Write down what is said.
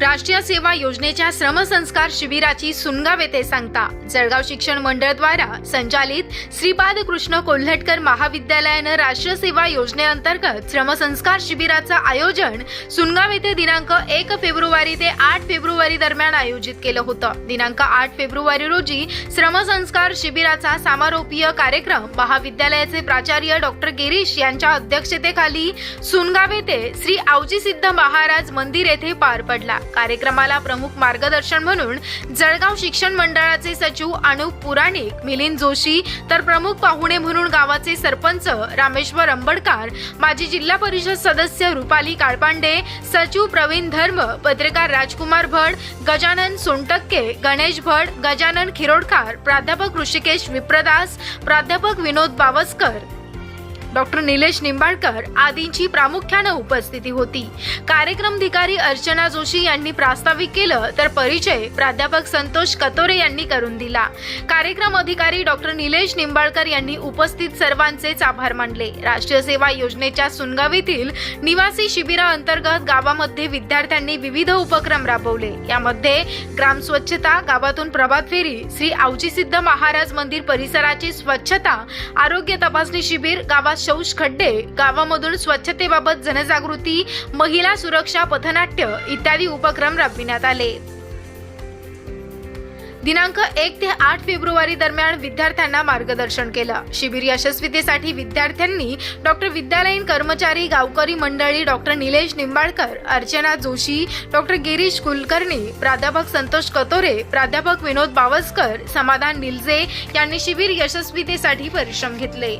राष्ट्रीय सेवा योजनेच्या श्रमसंस्कार शिबिराची सुनगाव येथे सांगता. जळगाव शिक्षण मंडळद्वारा संचालित श्रीपाद कृष्ण कोल्हटकर महाविद्यालयानं राष्ट्रीय सेवा योजनेअंतर्गत श्रमसंस्कार शिबिराचं आयोजन सुनगाव येथे दिनांक एक फेब्रुवारी ते आठ फेब्रुवारी दरम्यान आयोजित केलं होतं. दिनांक आठ फेब्रुवारी रोजी श्रमसंस्कार शिबिराचा समारोपीय कार्यक्रम महाविद्यालयाचे प्राचार्य डॉक्टर गिरीश यांच्या अध्यक्षतेखाली सुनगाव येथे श्री आवजी सिद्ध महाराज मंदिर येथे पार पडला. कार्यक्रमाला प्रमुख मार्गदर्शन म्हणून जळगाव शिक्षण मंडळाचे सचिव अनुप पुराणिक मिलिंद जोशी तर प्रमुख पाहुणे म्हणून गावाचे सरपंच रामेश्वर अंबडकार माजी जिल्हा परिषद सदस्य रुपाली काळपांडे सचिव प्रवीण धर्म पत्रकार राजकुमार भट गजानन सोनटक्के गणेश भट गजानन खिरोडकार प्राध्यापक ऋषिकेश विप्रदास प्राध्यापक विनोद बावस्कर. डॉक्टर निलेश निंबाळकर आदींची प्रामुख्यानं उपस्थिती होती. कार्यक्रमधिकारी अर्चना जोशी यांनी प्रास्ताविक केलं तर परिचय प्राध्यापक संतोष कतोरे यांनी करून दिला. कार्यक्रम अधिकारी डॉक्टर निलेश निंबाळकर यांनी उपस्थित सर्वांचेच आभार मानले. राष्ट्रीय सेवा योजनेच्या सुनगावीतील निवासी शिबिराअंतर्गत गावामध्ये विद्यार्थ्यांनी विविध उपक्रम राबवले. यामध्ये ग्राम स्वच्छता गावातून प्रभात फेरी श्री आवजीसिद्ध महाराज मंदिर परिसराची स्वच्छता आरोग्य तपासणी शिबिर गावात शौच खड्डे गावामधून स्वच्छतेबाबत जनजागृती महिला सुरक्षा पथनाट्य इत्यादी उपक्रम राबविण्यात आले. दिनांक एक ते आठ फेब्रुवारी दरम्यान विद्यार्थ्यांना मार्गदर्शन केलं. शिबिर यशस्वीतेसाठी विद्यार्थ्यांनी डॉक्टर विद्यालयीन कर्मचारी गावकरी मंडळी डॉक्टर निलेश निंबाळकर अर्चना जोशी डॉक्टर गिरीश कुलकर्णी प्राध्यापक संतोष कतोरे प्राध्यापक विनोद बावस्कर समाधान निलजे यांनी शिबिर यशस्वीतेसाठी परिश्रम घेतले.